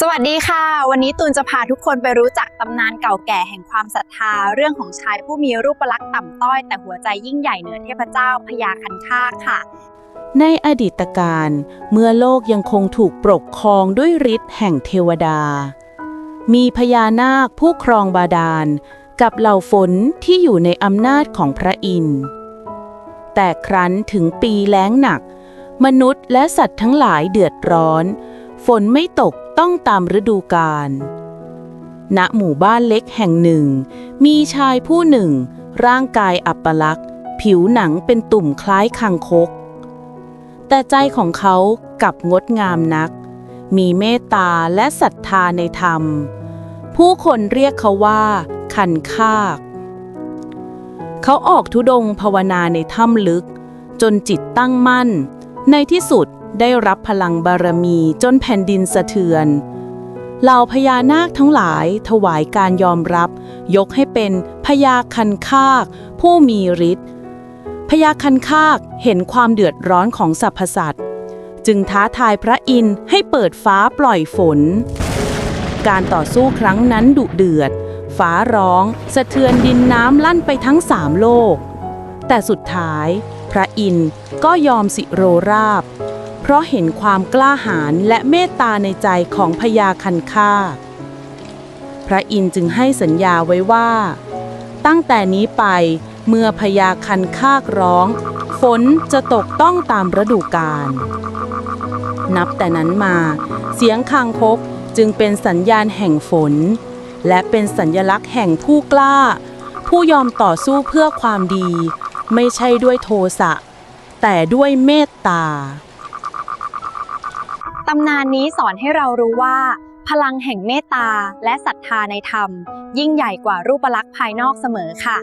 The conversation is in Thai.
สวัสดีค่ะ วันนี้ตูนจะพาทุกคนไปรู้จักตำนานเก่าแก่แห่งความศรัทธา เรื่องของชายผู้มีรูปลักษณ์ต่ำต้อย แต่หัวใจยิ่งใหญ่เหนือเทพเจ้าพญาคันคากค่ะ ในอดีตการ เมื่อโลกยังคงถูกปกครองด้วยฤทธิ์แห่งเทวดา มีพญานาคผู้ครองบาดาล กับเหล่าฝนที่อยู่ในอำนาจของพระอินทร์แต่ครั้นถึงปีแล้งหนัก มนุษย์และสัตว์ทั้งหลายเดือดร้อน ฝนไม่ตก ต้องตามฤดูกาล ณ หมู่บ้านเล็กแห่งหนึ่ง มีชายผู้หนึ่ง ร่างกายอัปลักษณ์ ผิวหนังเป็นตุ่มคล้ายคังคก แต่ใจของเขากลับงดงามนัก มีเมตตาและศรัทธาในธรรม ผู้คนเรียกเขาว่า คันคากเขาออกทุดงค์ภาวนาในถ้ำลึก จนจิตตั้งมั่น ในที่สุด ได้รับพลังบารมีจนแผ่นดินสะเทือนเหล่าพญานาคทั้งหลายถวายการยอมรับ ยกให้เป็นพญาคันคาก ผู้มีฤทธิ์พญาคันคากเห็นความเดือดร้อนของสรรพสัตว์จึงท้าทายพระอินทร์ให้เปิดฟ้าปล่อยฝน การต่อสู้ครั้งนั้นดุเดือด ฟ้าร้อง สะเทือนดินน้ำลั่นไปทั้งสามโลก แต่สุดท้าย พระอินทร์ก็ยอมสิโรราบ เพราะเห็นความกล้าหาญและเมตตาในใจของพญาคันคากพระอินทร์จึงให้สัญญาไว้ว่า ตั้งแต่นี้ไปเมื่อพญาคันคากร้อง ฝนจะตกต้องตามฤดูกาลนับแต่นั้นมา เสียงคางคกจึงเป็นสัญญาณแห่งฝน และเป็นสัญญลักษณ์แห่งผู้กล้า ผู้ยอมต่อสู้เพื่อความดี ไม่ใช่ด้วยโทสะแต่ด้วยเมตตา ตำนานนี้สอนให้เรารู้ว่า พลังแห่งเมตตาและศรัทธาในธรรม ยิ่งใหญ่กว่ารูปลักษณ์ภายนอกเสมอค่ะ